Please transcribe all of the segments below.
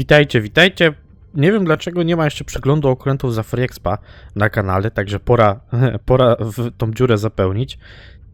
Witajcie, witajcie. Nie wiem dlaczego nie ma jeszcze przeglądu okrętów za Free Expa na kanale, także pora, pora w tą dziurę zapełnić.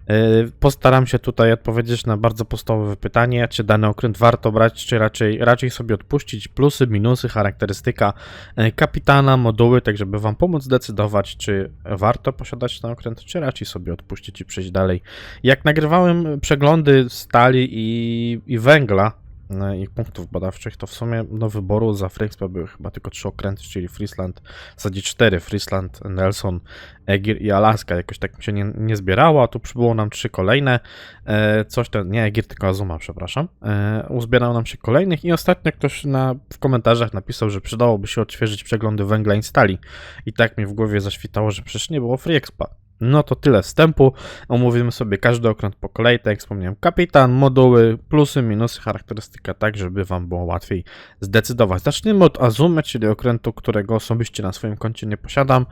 Yy, Postaram się tutaj odpowiedzieć na bardzo podstawowe pytanie, czy dany okręt warto brać, czy raczej, raczej sobie odpuścić, plusy, minusy, charakterystyka yy, kapitana, moduły, tak żeby wam pomóc zdecydować, czy warto posiadać ten okręt, czy raczej sobie odpuścić i przejść dalej. Jak nagrywałem przeglądy stali i, i węgla, e, ich punktów badawczych, to w sumie do wyboru za Freexpa były chyba tylko trzy okręty, czyli Friesland, w zasadzie cztery, Friesland, Nelson, Egir i Alaska. Jakoś tak mi się nie, nie zbierało, a tu przybyło nam trzy kolejne. E, coś tam, nie Egir, tylko Azuma, przepraszam. E, uzbierało nam się kolejnych i ostatnio ktoś na, w komentarzach napisał, że przydałoby się odświeżyć przeglądy węgla i stali. I tak mi w głowie zaświtało, że przecież nie było Freexpa. No to tyle wstępu. Omówimy sobie każdy okręt po kolei, tak jak wspomniałem, kapitan, moduły, plusy, minusy, charakterystyka, tak żeby wam było łatwiej zdecydować. Zaczniemy od Azumy, czyli okrętu, którego osobiście na swoim koncie nie posiadam,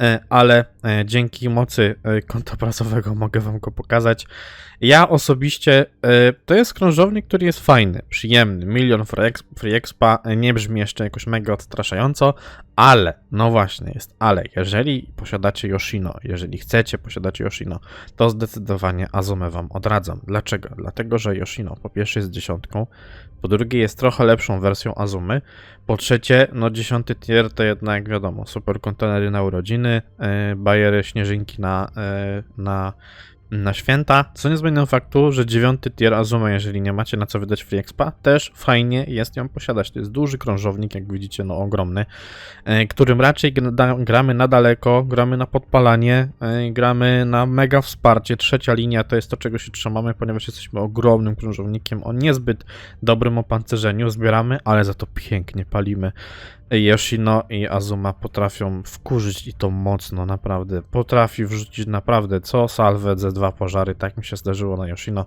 e, ale dzięki mocy e, konta prasowego mogę wam go pokazać. Ja osobiście, e, to jest krążownik, który jest fajny, przyjemny, milion free exp- free expa, e, nie brzmi jeszcze jakoś mega odstraszająco, ale, no właśnie jest, ale jeżeli posiadacie Yoshino, jeżeli chcecie posiadać Yoshino, to zdecydowanie Azumę wam odradzam. Dlaczego? Dlatego, że Yoshino po pierwsze jest dziesiątką, po drugie jest trochę lepszą wersją Azumy, po trzecie, no dziesiąty tier to jednak wiadomo, super kontenery na urodziny, yy, bajery, śnieżynki na, yy, na na święta, co nie zmienia faktu, że dziewiąty tier Azuma, jeżeli nie macie na co wydać free expa, też fajnie jest ją posiadać. To jest duży krążownik, jak widzicie, no ogromny, e, którym raczej gra- gramy na daleko, gramy na podpalanie, e, gramy na mega wsparcie. Trzecia linia to jest to, czego się trzymamy, ponieważ jesteśmy ogromnym krążownikiem o niezbyt dobrym opancerzeniu. Zbieramy, ale za to pięknie palimy. Yoshino i Azuma potrafią wkurzyć i to mocno, naprawdę. Potrafi wrzucić naprawdę co salwę ze dwa pożary, tak mi się zdarzyło na Yoshino.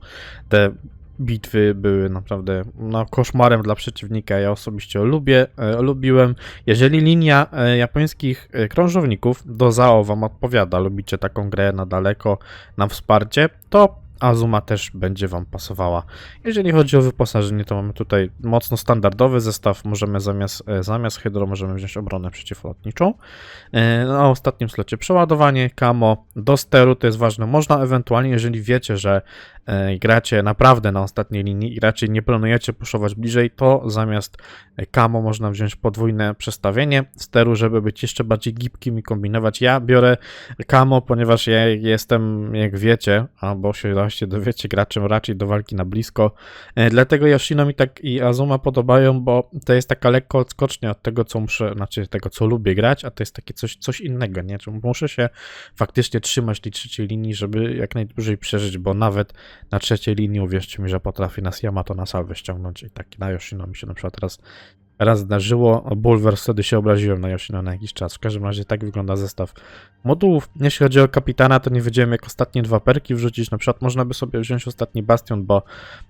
Te bitwy były naprawdę no, koszmarem dla przeciwnika. Ja osobiście lubię, e, lubiłem. Jeżeli linia e, japońskich e, krążowników do Zao wam odpowiada, lubicie taką grę na daleko, na wsparcie, to Azuma też będzie Wam pasowała. Jeżeli chodzi o wyposażenie, to mamy tutaj mocno standardowy zestaw. Możemy zamiast, e, zamiast hydro możemy wziąć obronę przeciwlotniczą. E, Na ostatnim slocie przeładowanie, camo, do steru, to jest ważne. Można ewentualnie, jeżeli wiecie, że e, gracie naprawdę na ostatniej linii i raczej nie planujecie puszować bliżej, to zamiast camo można wziąć podwójne przestawienie steru, żeby być jeszcze bardziej gibkim i kombinować. Ja biorę camo, ponieważ ja jestem, jak wiecie, albo się właśnie dowiecie, graczem raczej do walki na blisko. E, Dlatego Yoshino mi tak i Azuma podobają, bo to jest taka lekko odskocznia od tego, co muszę, znaczy tego, co lubię grać, a to jest takie coś, coś innego, nie? Czy muszę się faktycznie trzymać tej trzeciej linii, żeby jak najdłużej przeżyć, bo nawet na trzeciej linii, uwierzcie mi, że potrafi nas Yamato na salwę ściągnąć i tak na Yoshino mi się na przykład teraz raz zdarzyło. Bulwer wtedy się obraziłem na Yoshino na jakiś czas. W każdym razie tak wygląda zestaw modułów. Jeśli chodzi o kapitana, to nie wiedziałem jak ostatnie dwa perki wrzucić. Na przykład można by sobie wziąć ostatni bastion, bo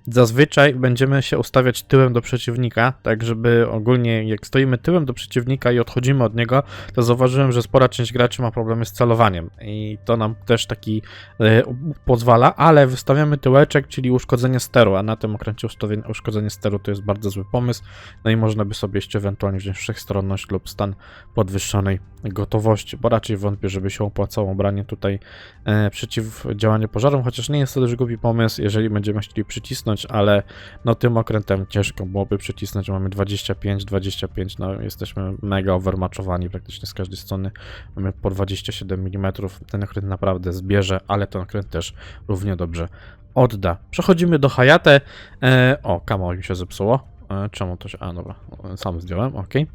zazwyczaj będziemy się ustawiać tyłem do przeciwnika, tak żeby ogólnie jak stoimy tyłem do przeciwnika i odchodzimy od niego, to zauważyłem, że spora część graczy ma problemy z celowaniem i to nam też taki e, pozwala, ale wystawiamy tyłeczek, czyli uszkodzenie steru, a na tym okręcie uszkodzenie steru to jest bardzo zły pomysł, no i można by sobie jeszcze ewentualnie wziąć wszechstronność lub stan podwyższonej gotowości, bo raczej wątpię, żeby się opłacało branie tutaj e, przeciwdziałanie pożarom, chociaż nie jest to też głupi pomysł, jeżeli będziemy chcieli przycisnąć, ale no tym okrętem ciężko byłoby przycisnąć, mamy 25, 25, no jesteśmy mega overmatchowani praktycznie z każdej strony, mamy po 27 mm, ten okręt naprawdę zbierze, ale ten okręt też równie dobrze odda. Przechodzimy do Hayate, e, o, kamo mi się zepsuło, e, czemu to się, a dobra, sam zdjąłem, okej.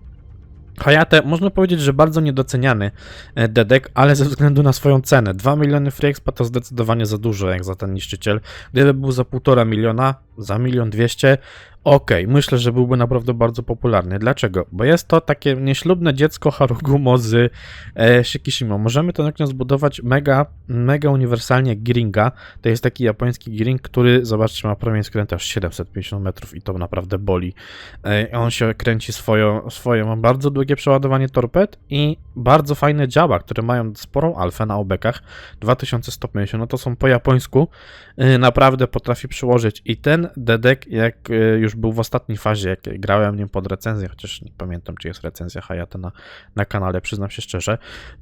Hayate, można powiedzieć, że bardzo niedoceniany e, dedek, ale ze względu na swoją cenę. 2 miliony free expa to zdecydowanie za dużo jak za ten niszczyciel. Gdyby był za 1,5 miliona, za milion dwieście, okej, myślę, że byłby naprawdę bardzo popularny. Dlaczego? Bo jest to takie nieślubne dziecko Harugumo z e, Shikishima. Możemy ten okno zbudować mega, mega uniwersalnie jak Giringa. To jest taki japoński Giring, który, zobaczcie, ma promień skrętu aż 750 metrów i to naprawdę boli. E, on się kręci swoją, swoje, ma bardzo długie przeładowanie torped i bardzo fajne działa, które mają sporą alfę na obekach. 2150, no to są po japońsku. E, naprawdę potrafi przyłożyć i ten dedek, jak e, już już był w ostatniej fazie, jak grałem nim pod recenzję, chociaż nie pamiętam, czy jest recenzja Hayata na, na kanale, przyznam się szczerze,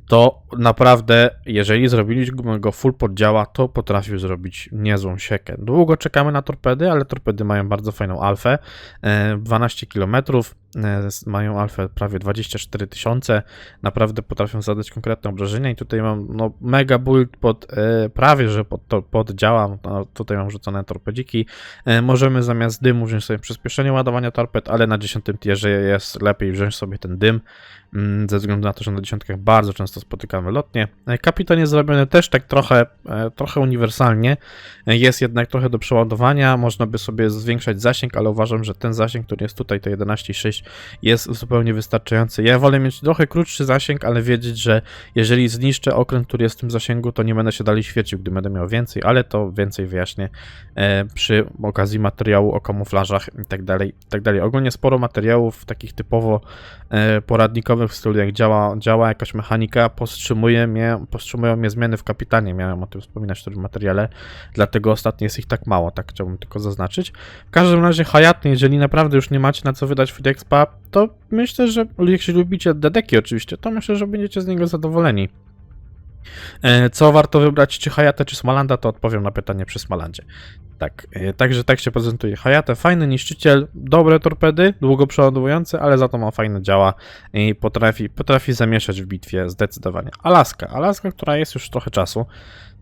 to naprawdę, jeżeli zrobiliśmy go full poddziała, to potrafił zrobić niezłą siekę. Długo czekamy na torpedy, ale torpedy mają bardzo fajną alfę, e, 12 km, e, mają alfę prawie 24 tysiące, naprawdę potrafią zadać konkretne obrażenia i tutaj mam no, mega build pod, e, prawie, że pod, to, no, tutaj mam rzucone torpedziki, e, możemy zamiast dymu wziąć sobie przyspieszenie ładowania torped, ale na 10 tierze jest lepiej wziąć sobie ten dym, ze względu na to, że na dziesiątkach bardzo często spotykamy lotnie. E, Kapitan jest zrobiony też tak trochę, e, trochę uniwersalnie, E, jest jednak trochę do przeładowania, można by sobie zwiększać zasięg, ale uważam, że ten zasięg, który jest tutaj, to 11,6 jest zupełnie wystarczający. Ja wolę mieć trochę krótszy zasięg, ale wiedzieć, że jeżeli zniszczę okręt, który jest w tym zasięgu, to nie będę się dalej świecił, gdy będę miał więcej, ale to więcej wyjaśnię przy okazji materiału o kamuflażach i tak dalej, i tak. Ogólnie sporo materiałów takich typowo e, w stylu jak działa, działa jakaś mechanika, powstrzymuje mnie, powstrzymują mnie zmiany w kapitanie, miałem o tym wspominać w materiale, dlatego ostatnio jest ich tak mało, tak chciałbym tylko zaznaczyć. W każdym razie Hayat, jeżeli naprawdę już nie macie na co wydać Free Expa, to myślę, że jeśli lubicie Dedeki oczywiście, to myślę, że będziecie z niego zadowoleni. E, Co warto wybrać, czy Hayata, czy Smalanda, to odpowiem na pytanie przy Smalandzie. Tak, e, także tak się prezentuje Hayata. Fajny niszczyciel, dobre torpedy, długo przeładowujące, ale za to ma fajne działa i potrafi, potrafi zamieszać w bitwie zdecydowanie. Alaska, Alaska, która jest już trochę czasu.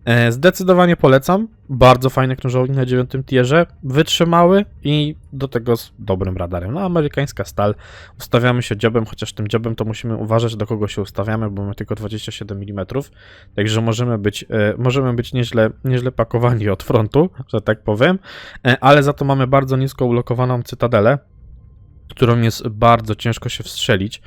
E, Zdecydowanie polecam. Bardzo fajny krążownik na dziewiątym tierze, wytrzymały i do tego z dobrym radarem. No, amerykańska stal. Ustawiamy się dziobem, chociaż tym dziobem to musimy uważać, do kogo się ustawiamy, bo mamy tylko 27 mm. Także możemy być, e, możemy być nieźle, nieźle pakowani od frontu, że tak powiem, e, ale za to mamy bardzo nisko ulokowaną cytadelę, którą jest bardzo ciężko się wstrzelić.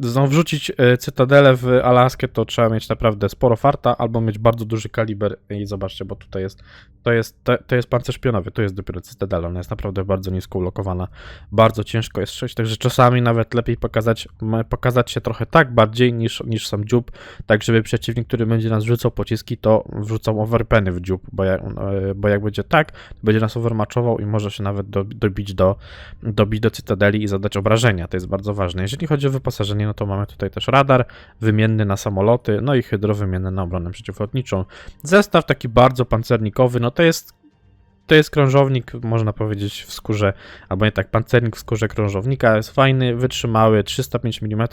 Znowu wrzucić e, cytadelę w Alaskę to trzeba mieć naprawdę sporo farta albo mieć bardzo duży kaliber i zobaczcie, bo tutaj jest to jest, to, to jest pancerz pionowy, to jest dopiero cytadela, ona jest naprawdę bardzo nisko ulokowana, bardzo ciężko jest strzelić, także czasami nawet lepiej pokazać, pokazać się trochę tak bardziej niż, niż sam dziób, tak żeby przeciwnik, który będzie nas rzucał pociski, to wrzucał overpeny w dziób, bo jak, e, bo jak będzie tak, to będzie nas overmatchował i może się nawet do, dobić, do, dobić do cytadeli i zadać obrażenia, to jest bardzo ważne. Jeżeli chodzi o wyposażenie, no to mamy tutaj też radar wymienny na samoloty, no i hydro wymienne na obronę przeciwlotniczą. Zestaw taki bardzo pancernikowy, no to jest to jest krążownik, można powiedzieć, w skórze, albo nie tak, pancernik w skórze krążownika. Jest fajny, wytrzymały, 305 mm.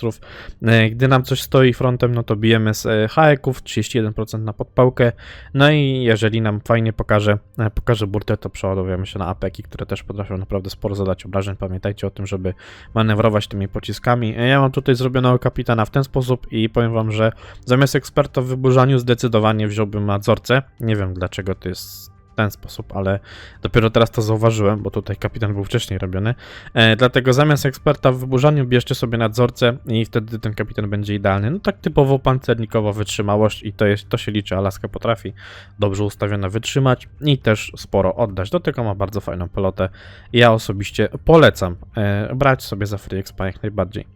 E, Gdy nam coś stoi frontem, no to bijemy z e, haeków, 31% na podpałkę. No i jeżeli nam fajnie pokaże, e, pokaże burtę, to przeładowujemy się na apeki, które też potrafią naprawdę sporo zadać obrażeń. Pamiętajcie o tym, żeby manewrować tymi pociskami. Ja mam tutaj zrobionego kapitana w ten sposób i powiem wam, że zamiast eksperta w wyburzaniu zdecydowanie wziąłbym nadzorcę. Nie wiem dlaczego to jest w ten sposób, ale dopiero teraz to zauważyłem, bo tutaj kapitan był wcześniej robiony. E, dlatego zamiast eksperta w wyburzaniu bierzcie sobie nadzorcę i wtedy ten kapitan będzie idealny. No tak typowo pancernikowa wytrzymałość i to, jest, to się liczy. Alaska potrafi dobrze ustawiona wytrzymać i też sporo oddać. Do tego ma bardzo fajną pelotę. Ja osobiście polecam e, brać sobie za Free Expa jak najbardziej.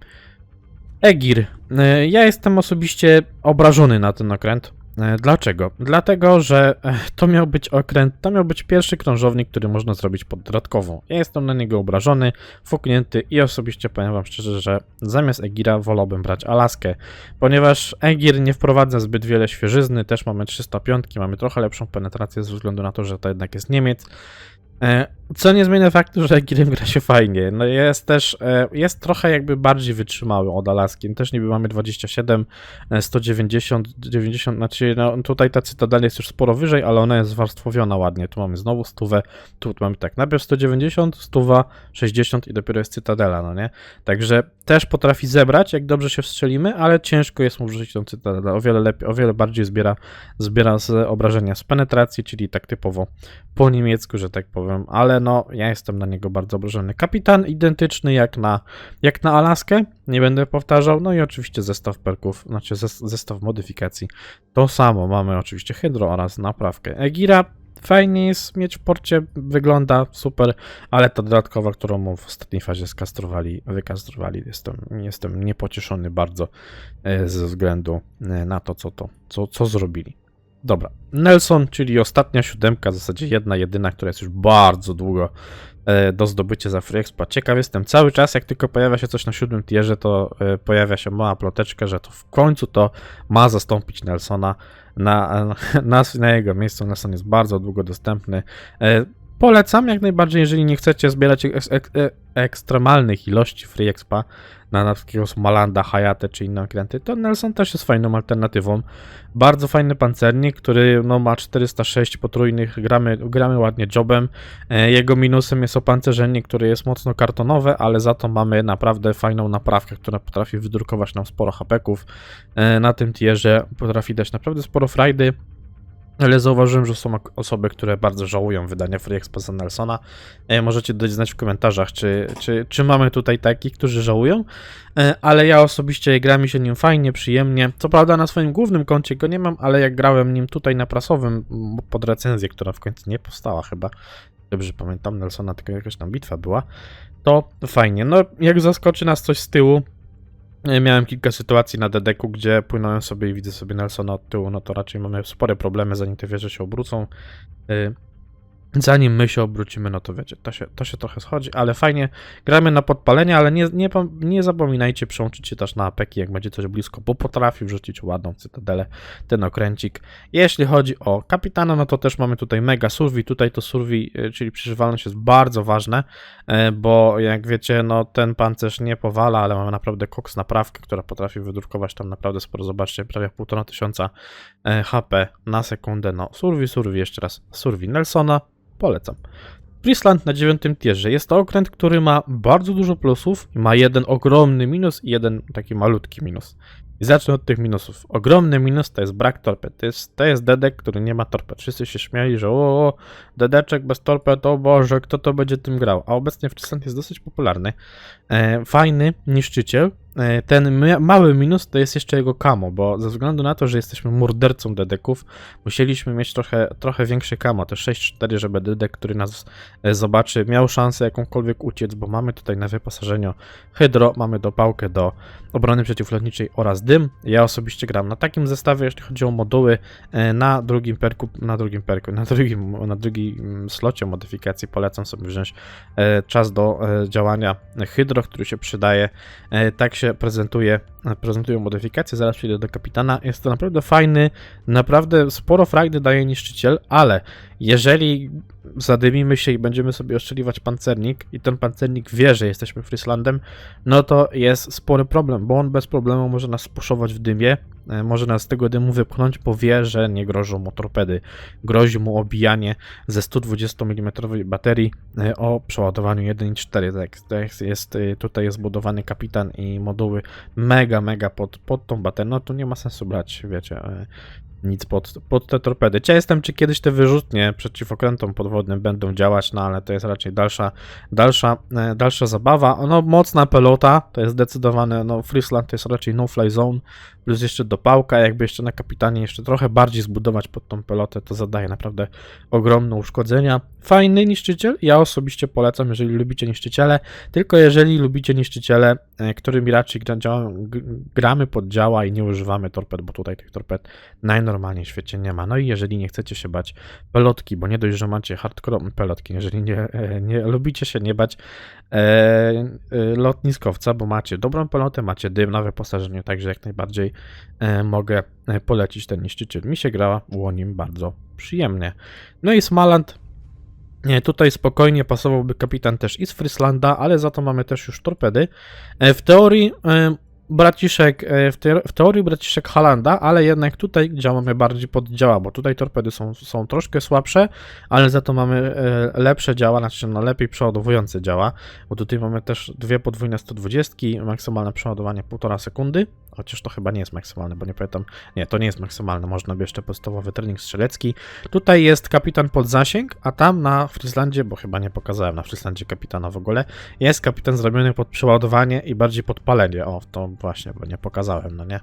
Egir. E, Ja jestem osobiście obrażony na ten okręt. E, Dlaczego? Dlatego, że e, to miał być okręt, to miał być pierwszy krążownik, który można zrobić pod dodatkową. Ja jestem na niego obrażony, fuknięty i osobiście powiem wam szczerze, że zamiast Egira wolałbym brać Alaskę, ponieważ Egir nie wprowadza zbyt wiele świeżyzny, też mamy 305, mamy trochę lepszą penetrację ze względu na to, że to jednak jest Niemiec. Co nie zmienia faktu, że Egirem gra się fajnie. No jest też, e, jest trochę jakby bardziej wytrzymały od Alaski. Też niby mamy 27, e, 190, 90, znaczy no, tutaj ta cytadela jest już sporo wyżej, ale ona jest zwarstwowiona ładnie. Tu mamy znowu stówę, tu mamy tak, najpierw 190, stuwa, 60 i dopiero jest cytadela, no nie? Także też potrafi zebrać, jak dobrze się wstrzelimy, ale ciężko jest mu użyć tą cytadelę. O wiele lepiej, o wiele bardziej zbiera, zbiera z obrażenia z penetracji, czyli tak typowo po niemiecku, że tak powiem, ale no ja jestem na niego bardzo obrażony. Kapitan identyczny jak na, jak na Alaskę, nie będę powtarzał, no i oczywiście zestaw perków, znaczy zes- zestaw modyfikacji. To samo mamy oczywiście hydro oraz naprawkę. Egira fajnie jest mieć w porcie, wygląda super, ale ta dodatkowa, którą mu w ostatniej fazie skastrowali, wykastrowali, jestem, jestem niepocieszony bardzo e, ze względu e, na to, co to, co, co zrobili. Dobra. Nelson, czyli ostatnia siódemka, w zasadzie jedna, jedyna, która jest już bardzo długo e, do zdobycia za Free Expa. Ciekaw jestem, cały czas jak tylko pojawia się coś na siódmym tierze, to e, pojawia się mała ploteczka, że to w końcu to ma zastąpić Nelsona na, na, na jego miejscu. Nelson jest bardzo długo dostępny. Polecam jak najbardziej, jeżeli nie chcecie zbierać ek- ek- ekstremalnych ilości Free Expa na, takiego Malanda, Hayate czy inne okręty, to Nelson też jest fajną alternatywą. Bardzo fajny pancernik, który no, ma 406 potrójnych, gramy, gramy ładnie jobem. E, Jego minusem jest opancerzenie, które jest mocno kartonowe, ale za to mamy naprawdę fajną naprawkę, która potrafi wydrukować nam sporo hapeków. E, Na tym tierze potrafi dać naprawdę sporo frajdy. Ale zauważyłem, że są osoby, które bardzo żałują wydania Free Expressa Nelsona. E, możecie dać znać w komentarzach, czy, czy, czy mamy tutaj takich, którzy żałują. E, ale ja osobiście gra mi się nim fajnie, przyjemnie. Co prawda na swoim głównym koncie go nie mam, ale jak grałem nim tutaj na prasowym pod recenzję, która w końcu nie powstała chyba, dobrze pamiętam, Nelsona, tylko jakaś tam bitwa była, to fajnie. No, jak zaskoczy nas coś z tyłu, Miałem kilka sytuacji na Dedeku, gdzie płynąłem sobie i widzę sobie Nelsona od tyłu, no to raczej mamy spore problemy, zanim te wieże się obrócą. Zanim my się obrócimy, no to wiecie, to się, to się trochę schodzi, ale fajnie. Gramy na podpalenie, ale nie, nie, nie zapominajcie przełączyć się też na apeki, jak będzie coś blisko, bo potrafi wrzucić ładną cytadelę ten okręcik. Jeśli chodzi o kapitana, no to też mamy tutaj mega survey. Tutaj to survey, y, czyli przeżywalność jest bardzo ważne, e, bo jak wiecie, no ten pancerz nie powala, ale mamy naprawdę koks naprawkę, która potrafi wydrukować tam naprawdę sporo. Zobaczcie, prawie 1,5 tysiąca e, HP na sekundę. No, survey, survey, jeszcze raz. Survey Nelsona, polecam. Friesland na dziewiątym tierze. Jest to okręt, który ma bardzo dużo plusów, ma jeden ogromny minus i jeden taki malutki minus. I zacznę od tych minusów. Ogromny minus to jest brak torped. To jest, to jest dedek, który nie ma torped. Wszyscy się śmiali, że o, dedeczek bez torped, o Boże, kto to będzie tym grał. A obecnie Friesland jest dosyć popularny. E, fajny niszczyciel. E, ten mały minus to jest jeszcze jego kamo, bo ze względu na to, że jesteśmy mordercą dedeków, musieliśmy mieć trochę, trochę większe kamo, to 6-4, żeby dedek, który nas e, zobaczy, miał szansę jakąkolwiek uciec, bo mamy tutaj na wyposażeniu hydro, mamy dopałkę do obrony przeciwlotniczej oraz dym. Ja osobiście gram na takim zestawie, jeśli chodzi o moduły, e, na drugim perku, na drugim perku, na drugim, na drugim slocie modyfikacji polecam sobie wziąć czas do działania hydro, który się przydaje. Tak się prezentuje, prezentują modyfikacje, zaraz przejdę do kapitana. Jest to naprawdę fajny, naprawdę sporo frajdy daje niszczyciel, ale jeżeli zadymimy się i będziemy sobie oszczeliwać pancernik i ten pancernik wie, że jesteśmy Frieslandem, no to jest spory problem, bo on bez problemu może nas puszować w dymie, e, może nas z tego dymu wypchnąć, bo wie, że nie grożą mu torpedy. Grozi mu obijanie ze 120 mm baterii e, o przeładowaniu 1.4. Tak, tak jest, e, tutaj jest budowany kapitan i moduły mega, mega pod, pod tą baterię. No tu nie ma sensu brać, wiecie, e, nic pod, pod te torpedy. Ciekaw jestem, czy kiedyś te wyrzutnie przeciw okrętom podwodnym będą działać, no ale to jest raczej dalsza, dalsza, e, dalsza zabawa. No, mocna pelota, to jest zdecydowane, no, Friesland to jest raczej no-fly zone, plus jeszcze dopałka, jakby jeszcze na kapitanie jeszcze trochę bardziej zbudować pod tą pelotę, to zadaje naprawdę ogromne uszkodzenia. Fajny niszczyciel, ja osobiście polecam, jeżeli lubicie niszczyciele, tylko jeżeli lubicie niszczyciele, e, którymi raczej gramy pod działa i nie używamy torped, bo tutaj tych torped najnormalniej w świecie nie ma. No i jeżeli nie chcecie się bać pelotki, bo nie dość, że macie hardcore pelotki, jeżeli nie, e, nie lubicie się nie bać e, e, lotniskowca, bo macie dobrą pelotę, macie dym na wyposażeniu, także jak najbardziej mogę e, polecić ten niszczyciel. Mi się grała łonim bardzo przyjemnie. No i Smaland nie, tutaj spokojnie pasowałby kapitan też i z Frieslanda, ale za to mamy też już torpedy. E, W teorii e, braciszek, e, w, te, w teorii braciszek Halanda, ale jednak tutaj działamy bardziej pod działa, bo tutaj torpedy są, są troszkę słabsze, ale za to mamy e, lepsze działa, znaczy no lepiej przeładowujące działa, bo tutaj mamy też dwie podwójne 120, maksymalne przeładowanie 1,5 sekundy, chociaż to chyba nie jest maksymalne, bo nie pamiętam, nie, to nie jest maksymalne, można by jeszcze podstawowy trening strzelecki. Tutaj jest kapitan pod zasięg, a tam na Frieslandzie, bo chyba nie pokazałem na Frieslandzie kapitana w ogóle, jest kapitan zrobiony pod przeładowanie i bardziej pod palenie. O, to właśnie, bo nie pokazałem, no nie.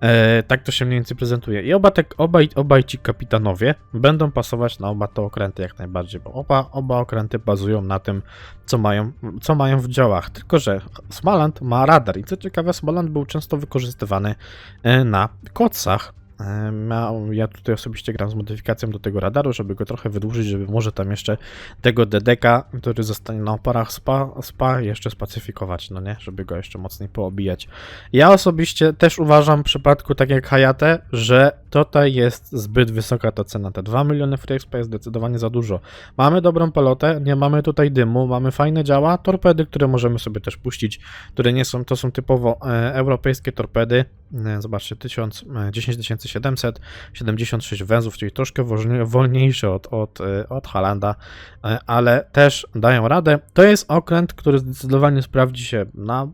E, tak to się mniej więcej prezentuje. I oba, te, obaj, obaj ci kapitanowie będą pasować na oba te okręty jak najbardziej, bo oba, oba okręty bazują na tym, co mają, co mają w działach. Tylko, że Smaland ma radar i co ciekawe, Smaland był często wykorzystywany e, na kocach ja tutaj osobiście gram z modyfikacją do tego radaru, żeby go trochę wydłużyć, żeby może tam jeszcze tego DDK, który zostanie na oparach SPA, SPA jeszcze spacyfikować, no nie? Żeby go jeszcze mocniej poobijać. Ja osobiście też uważam w przypadku tak jak Hayate, że tutaj jest zbyt wysoka ta cena. Te 2 miliony free expa jest zdecydowanie za dużo. Mamy dobrą pelotę, nie mamy tutaj dymu, mamy fajne działa, torpedy, które możemy sobie też puścić, które nie są, to są typowo e, europejskie torpedy. E, zobaczcie, 1000, e, 10700, 76 węzłów, czyli troszkę wolni- wolniejsze od, od, e, od Halanda, ale też dają radę. To jest okręt, który zdecydowanie sprawdzi się na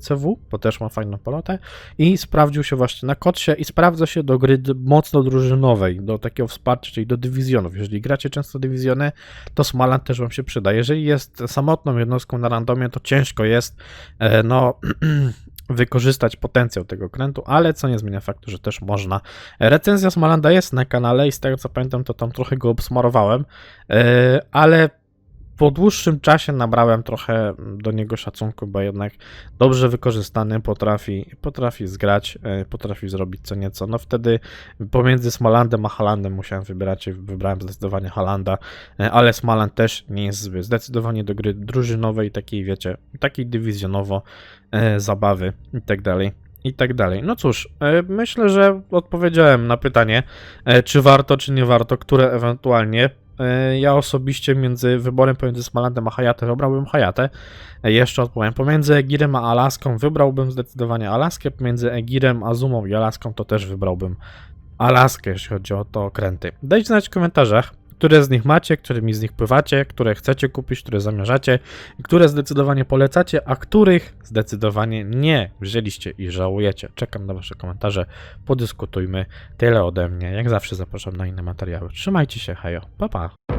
CW, bo też ma fajną pelotę i sprawdził się właśnie na Kotsie i sprawdza się do gry mocno drużynowej, do takiego wsparcia, czyli do dywizjonów. Jeżeli gracie często dywizjony, to Smaland też wam się przyda. Jeżeli jest samotną jednostką na randomie, to ciężko jest e, no wykorzystać potencjał tego krętu, ale co nie zmienia faktu, że też można. Recenzja Smalanda jest na kanale i z tego co pamiętam, to tam trochę go obsmarowałem, e, ale po dłuższym czasie nabrałem trochę do niego szacunku, bo jednak dobrze wykorzystany potrafi, potrafi zgrać, e, potrafi zrobić co nieco. No wtedy pomiędzy Smalandem a Halandem musiałem wybierać i wybrałem zdecydowanie Halanda, e, ale Smaland też nie jest zły. Zdecydowanie do gry drużynowej, takiej wiecie, takiej dywizjonowo e, zabawy i tak dalej. I tak dalej. No cóż, myślę, że odpowiedziałem na pytanie, czy warto, czy nie warto, które ewentualnie. E, Ja osobiście między wyborem pomiędzy Smalandem a Hayate wybrałbym Hayate. Jeszcze odpowiem. Pomiędzy Egirem a Alaską wybrałbym zdecydowanie Alaskę. Pomiędzy Egirem, Azumą i Alaską to też wybrałbym Alaskę, jeśli chodzi o to okręty. Dajcie znać w komentarzach, które z nich macie, którymi z nich pływacie, które chcecie kupić, które zamierzacie, które zdecydowanie polecacie, a których zdecydowanie nie wzięliście i żałujecie. Czekam na wasze komentarze, podyskutujmy. Tyle ode mnie. Jak zawsze zapraszam na inne materiały. Trzymajcie się, hejo. Pa pa.